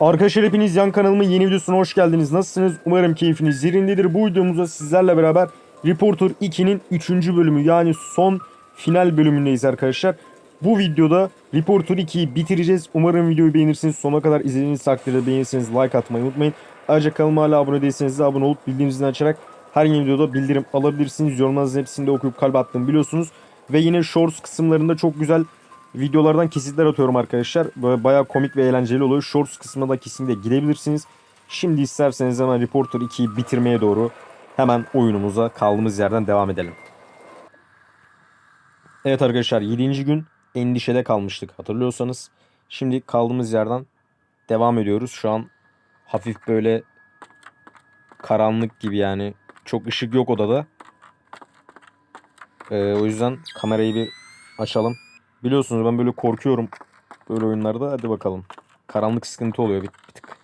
Arkadaşlar hepiniz yan kanalımın yeni videosuna hoş geldiniz. Nasılsınız? Umarım keyfiniz yerindedir. Bu videomuzda sizlerle beraber Reporter 2'nin 3. bölümü yani son final bölümündeyiz arkadaşlar. Bu videoda Reporter 2'yi bitireceğiz. Umarım videoyu beğenirsiniz. Sonuna kadar izlediğiniz takdirde beğenirseniz like atmayı unutmayın. Ayrıca kanalıma hala abone değilseniz de abone olup bildirim zilini açarak her yeni videoda bildirim alabilirsiniz. Yorumlarınızın hepsini de okuyup kalp attığımı biliyorsunuz. Ve yine shorts kısımlarında çok güzel videolardan kesitler atıyorum arkadaşlar. Böyle bayağı komik ve eğlenceli oluyor. Shorts kısmına da kesinlikle gidebilirsiniz. Şimdi isterseniz hemen Reporter 2'yi bitirmeye doğru hemen oyunumuza kaldığımız yerden devam edelim. Evet arkadaşlar 7. gün endişede kalmıştık hatırlıyorsanız. Şimdi kaldığımız yerden devam ediyoruz. Şu an hafif böyle karanlık gibi yani. Çok ışık yok odada. Ee, o yüzden kamerayı bir açalım. Biliyorsunuz ben böyle korkuyorum böyle oyunlarda. Hadi bakalım. Karanlık sıkıntı oluyor bir, bir tık.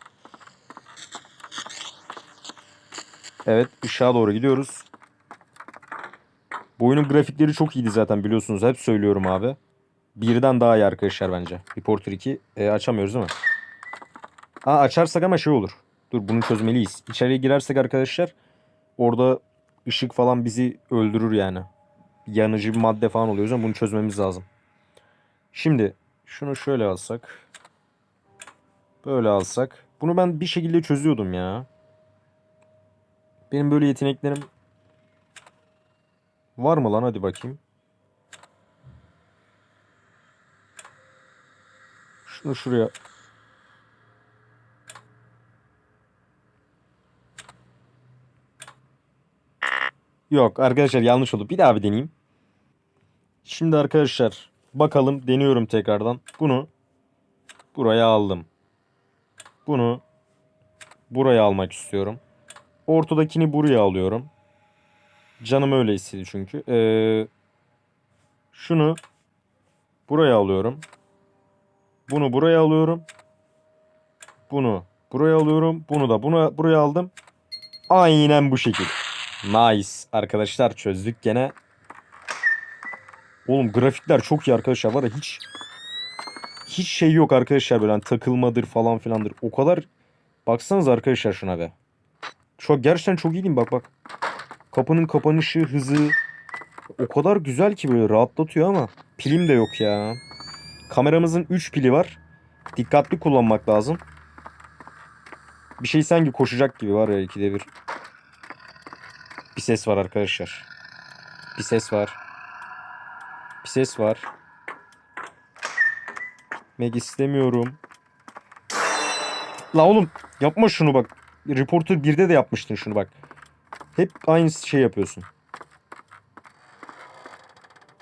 Evet ışığa doğru gidiyoruz. Bu oyunun grafikleri çok iyiydi zaten biliyorsunuz. Hep söylüyorum abi. Birden daha iyi arkadaşlar bence. Reporter 2 e, açamıyoruz değil mi? Ha açarsak ama şey olur. Dur bunu çözmeliyiz. İçeriye girersek arkadaşlar orada ışık falan bizi öldürür yani. Yanıcı bir madde falan oluyor. O yüzden bunu çözmemiz lazım. Şimdi şunu şöyle alsak. Böyle alsak. Bunu ben bir şekilde çözüyordum ya. Benim böyle yeteneklerim var mı lan hadi bakayım. Şunu şuraya Yok arkadaşlar yanlış oldu. Bir daha bir deneyeyim. Şimdi arkadaşlar bakalım deniyorum tekrardan. Bunu buraya aldım. Bunu buraya almak istiyorum. Ortadakini buraya alıyorum. Canım öyle istedi çünkü. Ee, şunu buraya alıyorum. Bunu buraya alıyorum. Bunu buraya alıyorum. Bunu da buna buraya aldım. Aynen bu şekil. Nice. Arkadaşlar çözdük gene. Oğlum grafikler çok iyi arkadaşlar. Var ya hiç hiç şey yok arkadaşlar böyle hani takılmadır falan filandır. O kadar baksanız arkadaşlar şuna be. Çok gerçekten çok iyi değil mi? Bak bak. Kapının kapanışı, hızı o kadar güzel ki böyle rahatlatıyor ama pilim de yok ya. Kameramızın 3 pili var. Dikkatli kullanmak lazım. Bir şey sanki koşacak gibi var ya ikide bir. Bir ses var arkadaşlar. Bir ses var. Ses var. Gitmek istemiyorum. La oğlum yapma şunu bak. Reporter 1'de de yapmıştın şunu bak. Hep aynı şey yapıyorsun.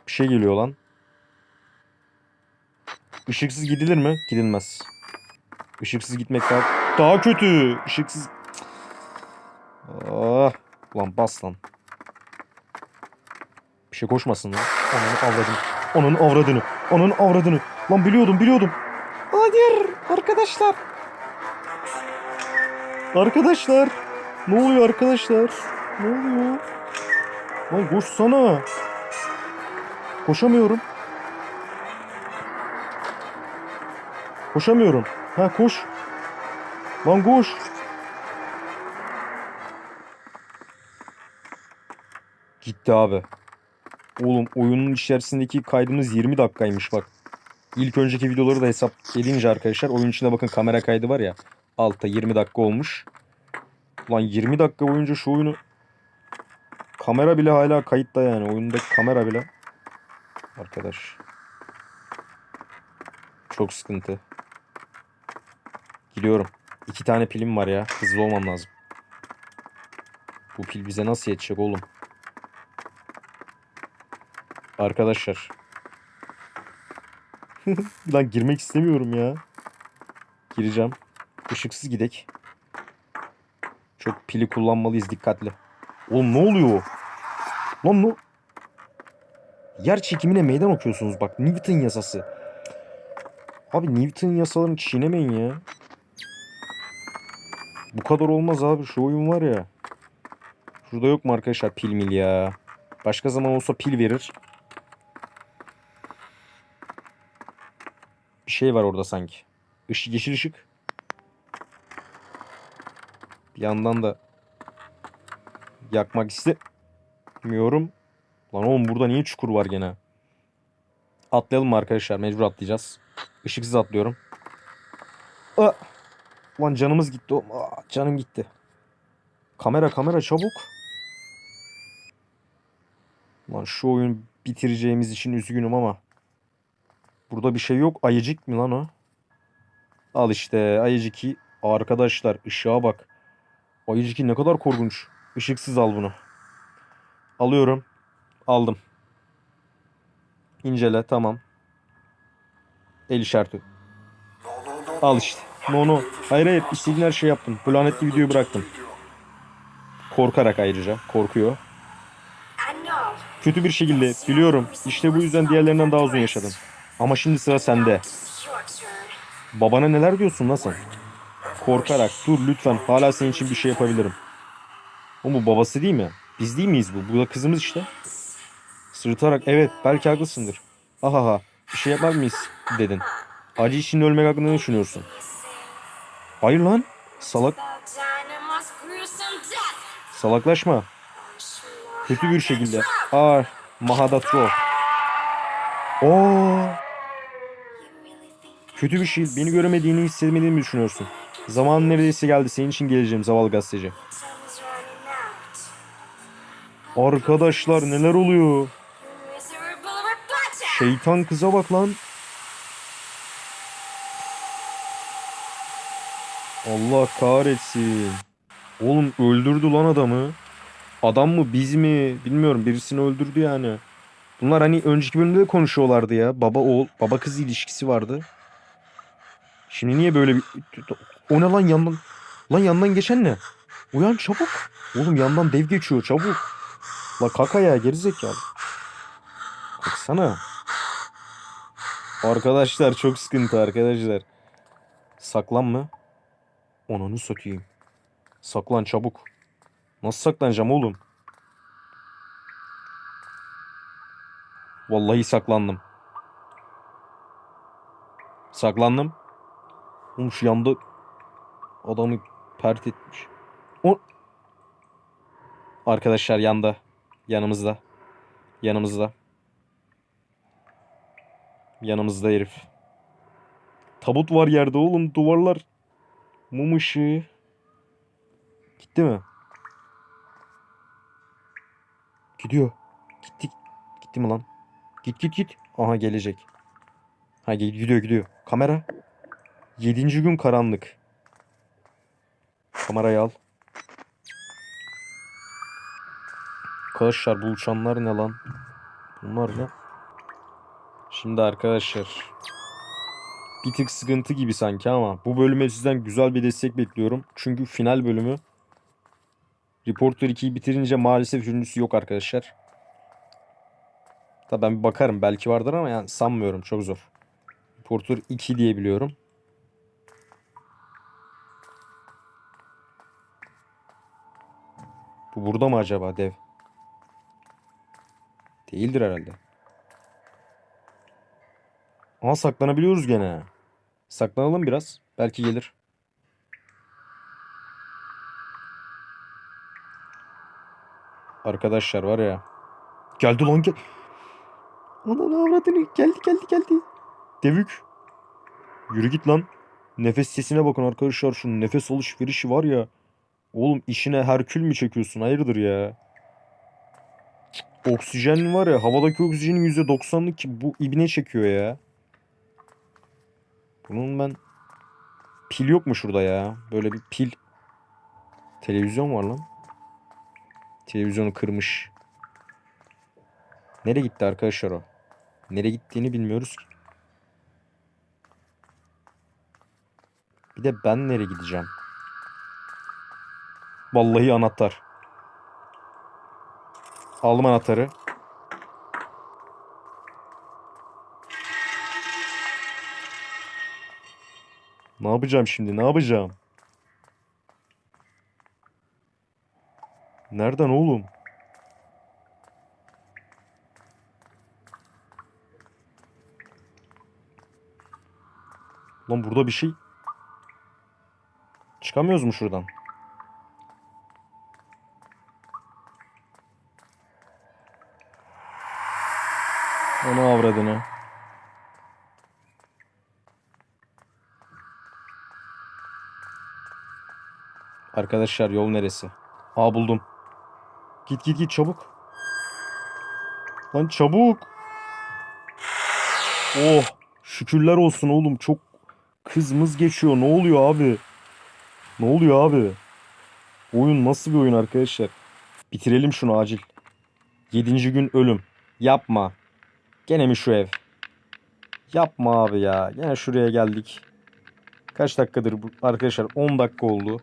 Bir şey geliyor lan. Işıksız gidilir mi? Gidilmez. Işıksız gitmek daha, daha kötü. Işıksız. Ah. Ulan bas lan. Bir şey koşmasın lan. Onun avradını. Onun avradını. Onun avradını. Lan biliyordum biliyordum. Hayır arkadaşlar. Arkadaşlar. Ne oluyor arkadaşlar? Ne oluyor? Lan koşsana. Koşamıyorum. Koşamıyorum. Ha koş. Lan koş. Gitti abi. Oğlum oyunun içerisindeki kaydımız 20 dakikaymış bak. İlk önceki videoları da hesap edince arkadaşlar oyun içinde bakın kamera kaydı var ya. Altta 20 dakika olmuş. Lan 20 dakika boyunca şu oyunu kamera bile hala kayıtta yani. Oyundaki kamera bile. Arkadaş. Çok sıkıntı. Gidiyorum. İki tane pilim var ya. Hızlı olmam lazım. Bu pil bize nasıl yetecek oğlum? Arkadaşlar. Lan girmek istemiyorum ya. Gireceğim. Işıksız gidek. Çok pili kullanmalıyız dikkatli. Oğlum ne oluyor? Lan ne? Yer çekimine meydan okuyorsunuz bak. Newton yasası. Abi Newton yasalarını çiğnemeyin ya. Bu kadar olmaz abi. Şu oyun var ya. Şurada yok mu arkadaşlar pil mil ya? Başka zaman olsa pil verir. Bir şey var orada sanki. Işık yeşil ışık. Bir yandan da yakmak istemiyorum. Lan oğlum burada niye çukur var gene? Atlayalım mı arkadaşlar? Mecbur atlayacağız. Işıksız atlıyorum. Aa! Lan canımız gitti. Aa, canım gitti. Kamera kamera çabuk. Lan şu oyun bitireceğimiz için üzgünüm ama. Burada bir şey yok. Ayıcık mı lan o? Al işte ayıcık iyi. Arkadaşlar ışığa bak. Ayıcık ne kadar korkunç. Işıksız al bunu. Alıyorum. Aldım. İncele tamam. El işareti. Al işte. No no. Hayır hayır istediğin her şey yaptım. Bu lanetli videoyu bıraktım. Korkarak ayrıca. Korkuyor. Kötü bir şekilde biliyorum. İşte bu yüzden diğerlerinden daha uzun yaşadım. Ama şimdi sıra sende. Babana neler diyorsun lan? Korkarak dur lütfen hala senin için bir şey yapabilirim. O bu babası değil mi? Biz değil miyiz bu? Bu da kızımız işte. Sırıtarak evet belki haklısındır. Ahaha bir şey yapar mıyız dedin. Acı için ölmek hakkında ne düşünüyorsun? Hayır lan. Salak. Salaklaşma. Kötü bir şekilde. Aa, Mahadatro. Oo. Kötü bir şey. Beni göremediğini hissetmediğini mi düşünüyorsun? Zaman neredeyse geldi. Senin için geleceğim zavallı gazeteci. Arkadaşlar neler oluyor? Şeytan kıza bak lan. Allah kahretsin. Oğlum öldürdü lan adamı. Adam mı biz mi bilmiyorum birisini öldürdü yani. Bunlar hani önceki bölümde de konuşuyorlardı ya. Baba oğul, baba kız ilişkisi vardı. Şimdi niye böyle bir... O ne lan yandan? Lan yandan geçen ne? Uyan çabuk. Oğlum yandan dev geçiyor çabuk. La kaka ya gerizekalı. Baksana. Arkadaşlar çok sıkıntı arkadaşlar. Saklanma. Onunu satayım. Saklan çabuk. Nasıl saklanacağım oğlum? Vallahi saklandım. Saklandım. Oğlum şu yanda adamı pert etmiş. O Arkadaşlar yanda. Yanımızda. Yanımızda. Yanımızda herif. Tabut var yerde oğlum. Duvarlar. Mum ışığı. Gitti mi? Gidiyor. Gitti. Gitti mi lan? Git git git. Aha gelecek. Ha gidiyor gidiyor. Kamera. Yedinci gün karanlık. Kamerayı al. Arkadaşlar bu uçanlar ne lan? Bunlar ne? Şimdi arkadaşlar. Bir tık sıkıntı gibi sanki ama bu bölüme sizden güzel bir destek bekliyorum. Çünkü final bölümü. Reporter 2'yi bitirince maalesef üçüncüsü yok arkadaşlar. Tabi ben bir bakarım belki vardır ama yani sanmıyorum çok zor. Reporter 2 diye biliyorum. Bu burada mı acaba dev? Değildir herhalde. Ama saklanabiliyoruz gene. Saklanalım biraz. Belki gelir. Arkadaşlar var ya. Geldi lan gel. Ana avradını geldi geldi geldi. Devük. Yürü git lan. Nefes sesine bakın arkadaşlar. Şu nefes alışverişi var ya. Oğlum işine Herkül mü çekiyorsun? Hayırdır ya? Oksijen var ya. Havadaki oksijenin %90'lık ki bu ibne çekiyor ya. Bunun ben pil yok mu şurada ya? Böyle bir pil. Televizyon var lan. Televizyonu kırmış. Nereye gitti arkadaşlar o? Nereye gittiğini bilmiyoruz ki. Bir de ben nereye gideceğim? Vallahi anahtar. Aldım anahtarı. Ne yapacağım şimdi? Ne yapacağım? Nereden oğlum? Lan burada bir şey. Çıkamıyoruz mu şuradan? Avradını. Arkadaşlar yol neresi? Aa buldum. Git git git çabuk. Lan çabuk. Oh şükürler olsun oğlum çok kızımız geçiyor. Ne oluyor abi? Ne oluyor abi? Oyun nasıl bir oyun arkadaşlar? Bitirelim şunu acil. Yedinci gün ölüm. Yapma. Gene mi şu ev? Yapma abi ya. Gene şuraya geldik. Kaç dakikadır bu? Arkadaşlar 10 dakika oldu.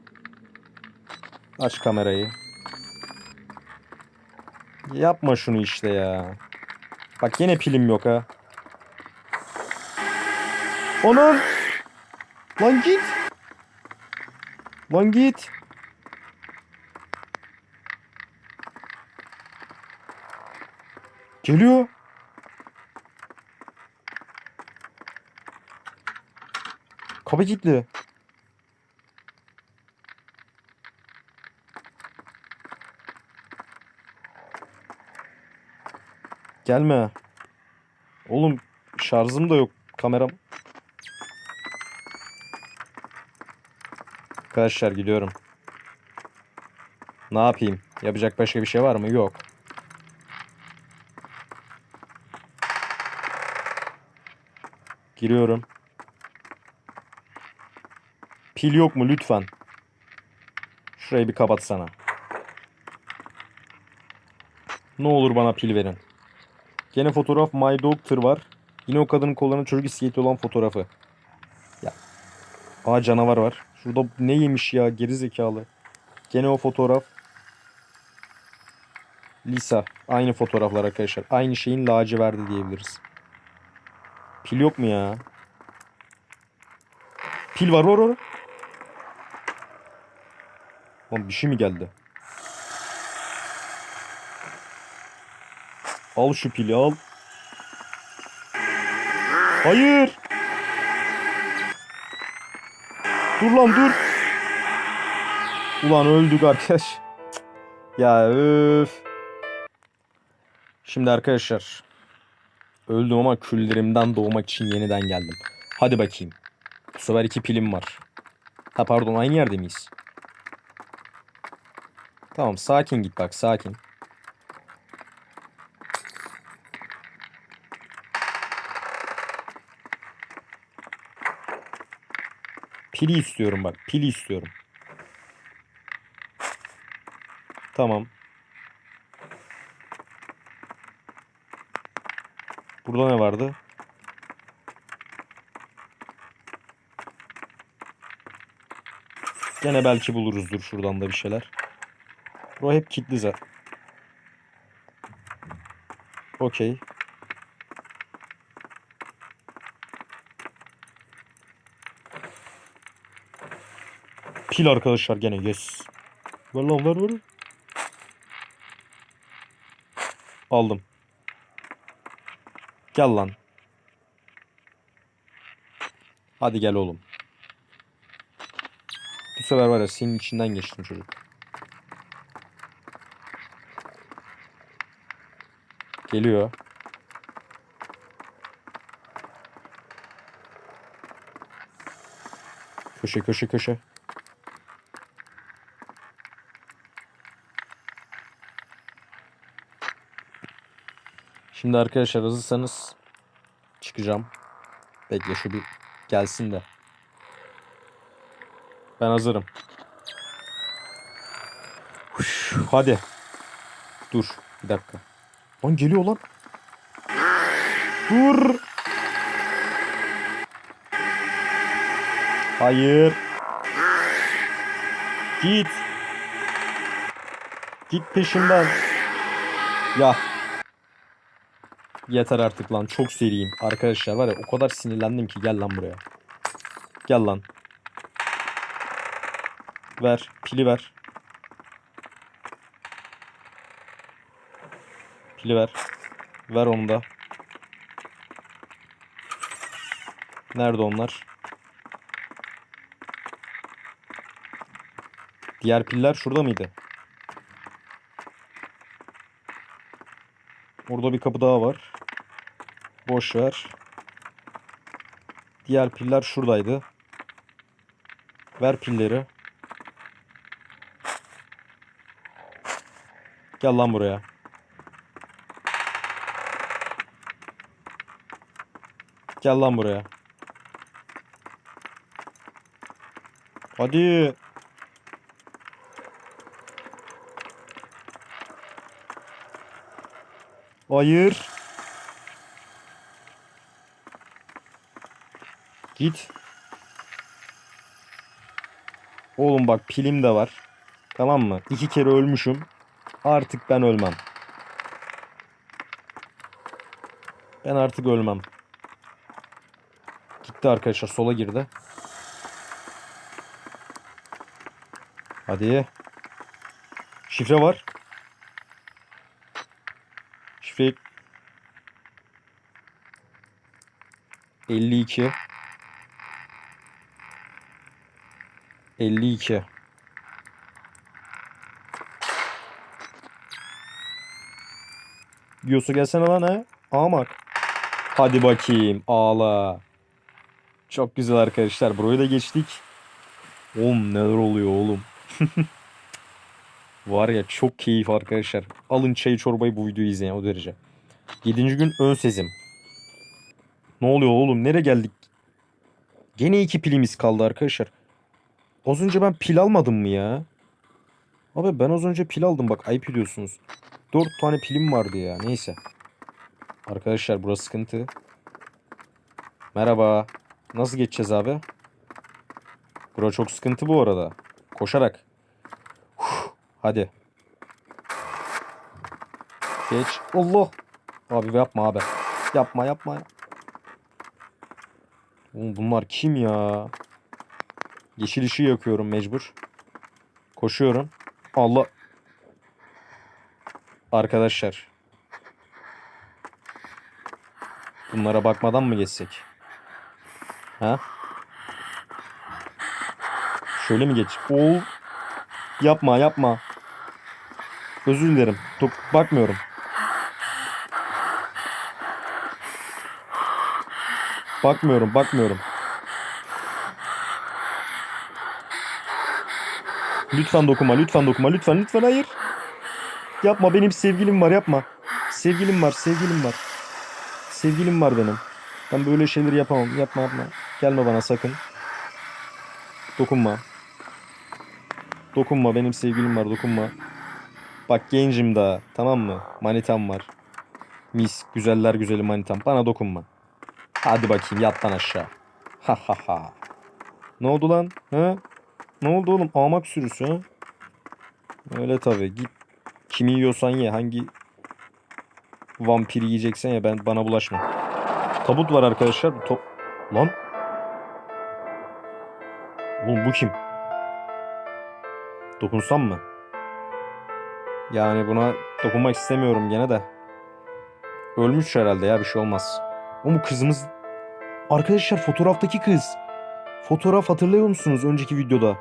Aç kamerayı. Yapma şunu işte ya. Bak yine pilim yok ha. Onun. Lan git. Lan git. Geliyor. Kapı kilitli. Gelme. Oğlum şarjım da yok kameram. Arkadaşlar gidiyorum. Ne yapayım? Yapacak başka bir şey var mı? Yok. Giriyorum. Pil yok mu lütfen? Şurayı bir kapatsana. Ne olur bana pil verin. Gene fotoğraf My Doctor var. Yine o kadının kollarında çocuk iskeleti olan fotoğrafı. Ya. Aa canavar var. Şurada ne yemiş ya geri zekalı. Gene o fotoğraf. Lisa. Aynı fotoğraflar arkadaşlar. Aynı şeyin laciverdi diyebiliriz. Pil yok mu ya? Pil var var var. Lan bir şey mi geldi? Al şu pili al. Hayır. Dur lan dur. Ulan öldük arkadaş. Ya öf. Şimdi arkadaşlar. Öldüm ama küllerimden doğmak için yeniden geldim. Hadi bakayım. Bu sefer iki pilim var. Ha pardon aynı yerde miyiz? Tamam sakin git bak sakin. Pili istiyorum bak. Pili istiyorum. Tamam. Burada ne vardı? Gene belki buluruzdur şuradan da bir şeyler. Bu hep kilitli zaten. Okey. Pil arkadaşlar gene yes. Ver lan ver ver. Aldım. Gel lan. Hadi gel oğlum. Bu sefer var ya senin içinden geçtim çocuk. Geliyor. Köşe köşe köşe. Şimdi arkadaşlar hazırsanız çıkacağım. Bekle şu bir gelsin de. Ben hazırım. Hadi. Dur bir dakika. Lan geliyor lan. Dur. Hayır. Git. Git peşimden. Ya. Yeter artık lan çok seriyim. Arkadaşlar var ya o kadar sinirlendim ki gel lan buraya. Gel lan. Ver. Pili ver. Pili ver. Ver onu da. Nerede onlar? Diğer piller şurada mıydı? Orada bir kapı daha var. Boş ver. Diğer piller şuradaydı. Ver pilleri. Gel lan buraya. Gel lan buraya. Hadi. Hayır. Git. Oğlum bak pilim de var. Tamam mı? İki kere ölmüşüm. Artık ben ölmem. Ben artık ölmem. Gitti arkadaşlar sola girdi. Hadi. Şifre var. Şifre 52 52 Diyorsa gelsene lan he. Amak. Hadi bakayım ağla. Çok güzel arkadaşlar. Burayı da geçtik. Oğlum neler oluyor oğlum. Var ya çok keyif arkadaşlar. Alın çayı çorbayı bu videoyu izleyin o derece. 7. gün ön sezim. Ne oluyor oğlum? Nereye geldik? Gene iki pilimiz kaldı arkadaşlar. Az önce ben pil almadım mı ya? Abi ben az önce pil aldım bak ayıp ediyorsunuz. 4 tane pilim vardı ya neyse. Arkadaşlar burası sıkıntı. Merhaba. Nasıl geçeceğiz abi? Bura çok sıkıntı bu arada. Koşarak. Huh, hadi. Geç. Allah. Abi yapma abi. Yapma yapma. Oğlum bunlar kim ya? Yeşil ışığı yakıyorum mecbur. Koşuyorum. Allah. Arkadaşlar. Bunlara bakmadan mı geçsek? Ha? Şöyle mi geç? Oo. Yapma yapma. Özür dilerim. Dok- bakmıyorum. Bakmıyorum, bakmıyorum. Lütfen dokunma, lütfen dokunma, lütfen, lütfen hayır. Yapma, benim sevgilim var, yapma. Sevgilim var, sevgilim var. Sevgilim var benim. Ben böyle şeyleri yapamam. Yapma, yapma. Gelme bana sakın. Dokunma. Dokunma, benim sevgilim var, dokunma. Bak gencim daha, tamam mı? Manitam var. Mis, güzeller güzeli manitam. Bana dokunma. Hadi bakayım yat lan aşağı. Ha ha ha. Ne oldu lan? Ha? Ne oldu oğlum? Amak sürüsü ha? Öyle tabii. Git kimi yiyorsan ye. Hangi vampir yiyeceksen ya ben bana bulaşma. Tabut var arkadaşlar. Top... Lan. Oğlum bu kim? Dokunsam mı? Yani buna dokunmak istemiyorum gene de. Ölmüş herhalde ya bir şey olmaz. O mu kızımız? Arkadaşlar fotoğraftaki kız. Fotoğraf hatırlıyor musunuz önceki videoda?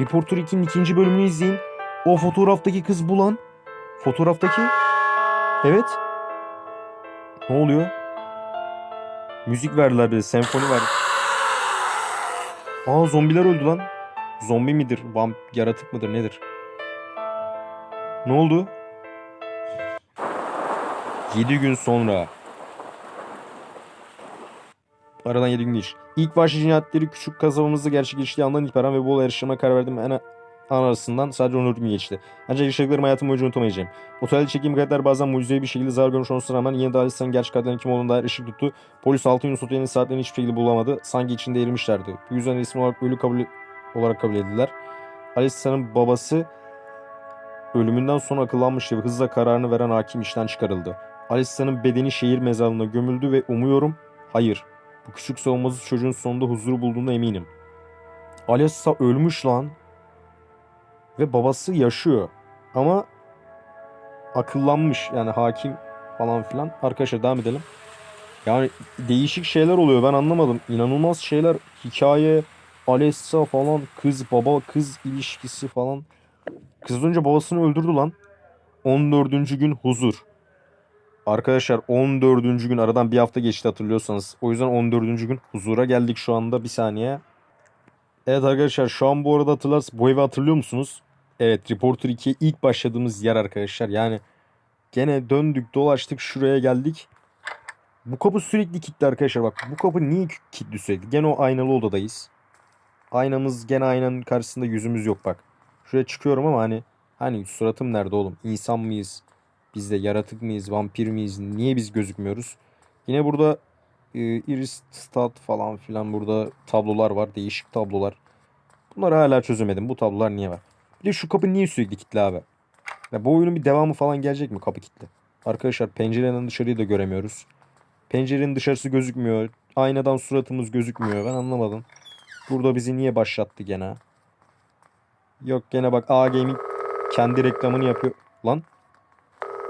Reporter 2'nin ikinci bölümünü izleyin. O fotoğraftaki kız bulan. Fotoğraftaki. Evet. Ne oluyor? Müzik verdiler bize. Senfoni verdi. Aa zombiler öldü lan. Zombi midir? Vamp yaratık mıdır? Nedir? Ne oldu? 7 gün sonra. Aradan 7 gün geç. İlk vahşi cinayetleri küçük kasabamızda gerçekleştiği andan itibaren ve olaya araştırmaya karar verdim. En an arasından sadece 14 gün geçti. Ancak yaşadıklarım hayatım boyunca unutamayacağım. Otelde çektiğim kayıtlar bazen mucizevi bir şekilde zarar görmüş olmasına rağmen yine de gerçek katilinin kim olduğuna dair ışık tuttu. Polis altın Yunus Oteli'nin saatlerini hiçbir şekilde bulamadı. Sanki içinde erimişlerdi. Bu yüzden isim olarak ölü kabul olarak kabul edildiler. Alista'nın babası ölümünden sonra akıllanmıştı ve hızla kararını veren hakim işten çıkarıldı. Alista'nın bedeni şehir mezarlığına gömüldü ve umuyorum hayır bu küçük savunmasız çocuğun sonunda huzuru bulduğuna eminim. Alessa ölmüş lan. Ve babası yaşıyor. Ama akıllanmış yani hakim falan filan. Arkadaşlar devam edelim. Yani değişik şeyler oluyor ben anlamadım. İnanılmaz şeyler. Hikaye, Alessa falan, kız baba kız ilişkisi falan. Kız önce babasını öldürdü lan. 14. gün huzur. Arkadaşlar 14. gün aradan bir hafta geçti hatırlıyorsanız. O yüzden 14. gün huzura geldik şu anda bir saniye. Evet arkadaşlar şu an bu arada hatırlarsınız bu evi hatırlıyor musunuz? Evet Reporter 2'ye ilk başladığımız yer arkadaşlar. Yani gene döndük dolaştık şuraya geldik. Bu kapı sürekli kilitli arkadaşlar bak. Bu kapı niye kilitli sürekli? Gene o aynalı odadayız. Aynamız gene aynanın karşısında yüzümüz yok bak. Şuraya çıkıyorum ama hani hani suratım nerede oğlum? İnsan mıyız? Biz de yaratık mıyız? Vampir miyiz? Niye biz gözükmüyoruz? Yine burada e, iris stat falan filan burada tablolar var. Değişik tablolar. Bunları hala çözemedim. Bu tablolar niye var? Bir de şu kapı niye sürekli kilitli abi? Ya bu oyunun bir devamı falan gelecek mi kapı kilitli? Arkadaşlar pencereden dışarıyı da göremiyoruz. Pencerenin dışarısı gözükmüyor. Aynadan suratımız gözükmüyor. Ben anlamadım. Burada bizi niye başlattı gene? Yok gene bak A Gaming kendi reklamını yapıyor. Lan.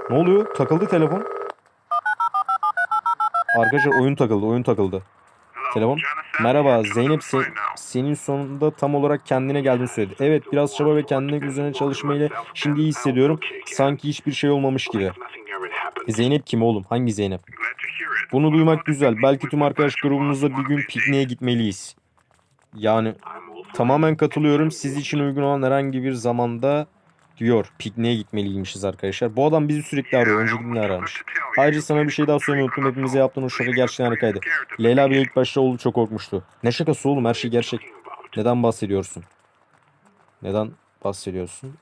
Ne oluyor? Takıldı telefon. Arkadaşlar oyun takıldı. Oyun takıldı. Telefon. Merhaba Zeynep se- senin sonunda tam olarak kendine geldiğini söyledi. Evet biraz çaba ve kendine üzerine çalışmayla şimdi iyi hissediyorum. Sanki hiçbir şey olmamış gibi. Zeynep kim oğlum? Hangi Zeynep? Bunu duymak güzel. Belki tüm arkadaş grubumuzla bir gün pikniğe gitmeliyiz. Yani tamamen katılıyorum. Siz için uygun olan herhangi bir zamanda diyor. Pikniğe gitmeliymişiz arkadaşlar. Bu adam bizi sürekli arıyor. Öncekinde aramış. Ayrıca sana bir şey daha söylemeyi unuttum. Hepimize yaptığın o şaka gerçekten harikaydı. Leyla bile ilk başta oldu çok korkmuştu. Ne şakası oğlum her şey gerçek. Neden bahsediyorsun? Neden bahsediyorsun?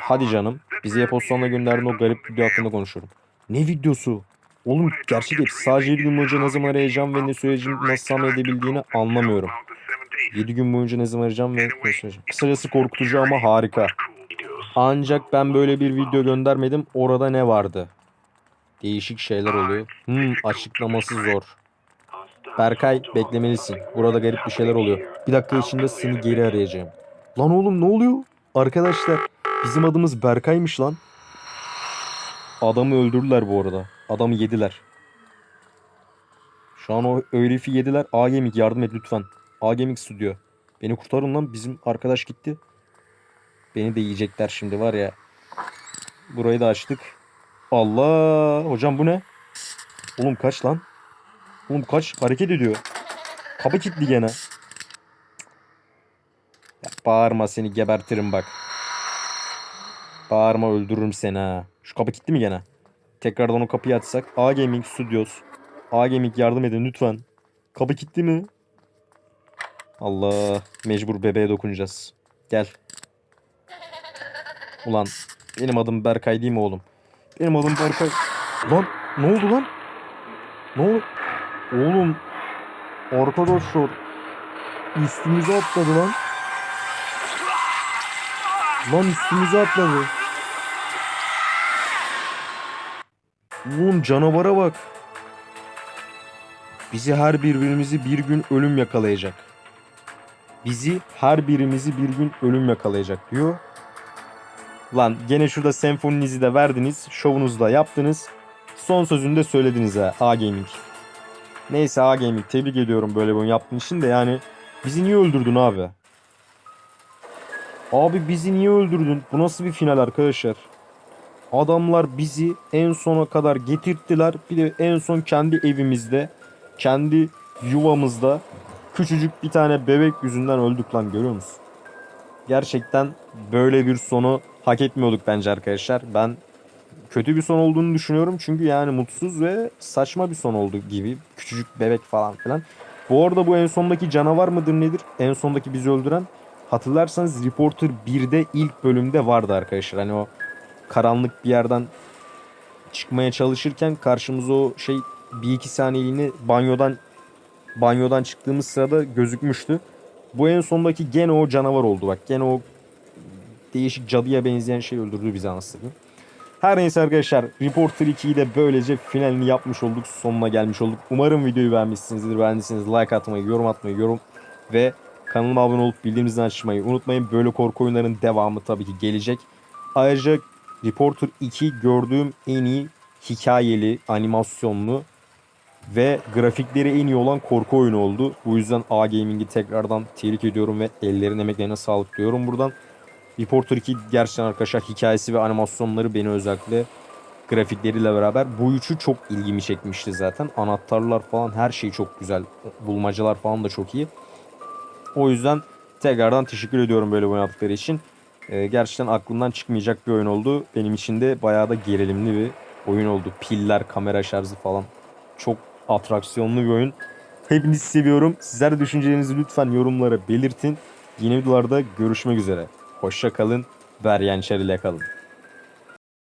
Hadi canım. Bize e-postanla gönderdiğin o garip video hakkında konuşuyorum. Ne videosu? Oğlum gerçek hepsi. Sadece 7 gün boyunca ne zaman arayacağım ve ne söyleyeceğim nasıl tahmin edebildiğini anlamıyorum. 7 gün boyunca ne zaman arayacağım ve ne söyleyeceğim. Kısacası korkutucu ama harika. Ancak ben böyle bir video göndermedim. Orada ne vardı? Değişik şeyler oluyor. Hmm, açıklaması zor. Berkay beklemelisin. Burada garip bir şeyler oluyor. Bir dakika içinde seni geri arayacağım. Lan oğlum ne oluyor? Arkadaşlar bizim adımız Berkay'mış lan. Adamı öldürdüler bu arada. Adamı yediler. Şu an o herifi yediler. A Gaming yardım et lütfen. A Gaming Studio. Beni kurtarın lan. Bizim arkadaş gitti. Beni de yiyecekler şimdi var ya. Burayı da açtık. Allah. Hocam bu ne? Oğlum kaç lan? Oğlum kaç? Hareket ediyor. Kapı kilitli gene. Ya bağırma seni gebertirim bak. Bağırma öldürürüm seni ha. Şu kapı kilitli mi gene? Tekrardan o kapıyı açsak. A Gaming Studios. A Gaming yardım edin lütfen. Kapı kilitli mi? Allah. Mecbur bebeğe dokunacağız. Gel. Ulan benim adım Berkay değil mi oğlum? Benim adım Berkay. Lan ne oldu lan? Ne oldu? Oğlum arkadaşlar üstümüze atladı lan. Lan üstümüze atladı. Oğlum canavara bak. Bizi her birbirimizi bir gün ölüm yakalayacak. Bizi her birimizi bir gün ölüm yakalayacak diyor. Lan gene şurada senfoninizi de verdiniz. Şovunuzu da yaptınız. Son sözünü de söylediniz ha A Gaming. Neyse A Gaming tebrik ediyorum böyle oyun yaptığın için de yani bizi niye öldürdün abi? Abi bizi niye öldürdün? Bu nasıl bir final arkadaşlar? Adamlar bizi en sona kadar getirttiler. Bir de en son kendi evimizde, kendi yuvamızda küçücük bir tane bebek yüzünden öldük lan görüyor musun? Gerçekten böyle bir sonu hak etmiyorduk bence arkadaşlar. Ben kötü bir son olduğunu düşünüyorum. Çünkü yani mutsuz ve saçma bir son oldu gibi. Küçücük bebek falan filan. Bu arada bu en sondaki canavar mıdır nedir? En sondaki bizi öldüren. Hatırlarsanız Reporter 1'de ilk bölümde vardı arkadaşlar. Hani o karanlık bir yerden çıkmaya çalışırken karşımıza o şey bir iki saniyeliğine banyodan banyodan çıktığımız sırada gözükmüştü. Bu en sondaki gene o canavar oldu bak. Gene o değişik cadıya benzeyen şey öldürdü bizi anasını. Her neyse arkadaşlar Reporter 2'yi de böylece finalini yapmış olduk. Sonuna gelmiş olduk. Umarım videoyu beğenmişsinizdir. Beğendiyseniz like atmayı, yorum atmayı, yorum ve kanalıma abone olup bildirimleri açmayı unutmayın. Böyle korku oyunlarının devamı tabii ki gelecek. Ayrıca Reporter 2 gördüğüm en iyi hikayeli, animasyonlu ve grafikleri en iyi olan korku oyunu oldu. Bu yüzden A Gaming'i tekrardan tebrik ediyorum ve ellerin emeklerine sağlık diyorum buradan. Reporter 2 gerçekten arkadaşlar hikayesi ve animasyonları beni özellikle grafikleriyle beraber bu üçü çok ilgimi çekmişti zaten. Anahtarlar falan her şey çok güzel. Bulmacalar falan da çok iyi. O yüzden tekrardan teşekkür ediyorum böyle oynadıkları için. Ee, gerçekten aklımdan çıkmayacak bir oyun oldu. Benim için de bayağı da gerilimli bir oyun oldu. Piller, kamera şarjı falan. Çok atraksiyonlu bir oyun. Hepinizi seviyorum. Sizler de düşüncelerinizi lütfen yorumlara belirtin. Yeni videolarda görüşmek üzere. Hoşça kalın. Beryençer ile kalın.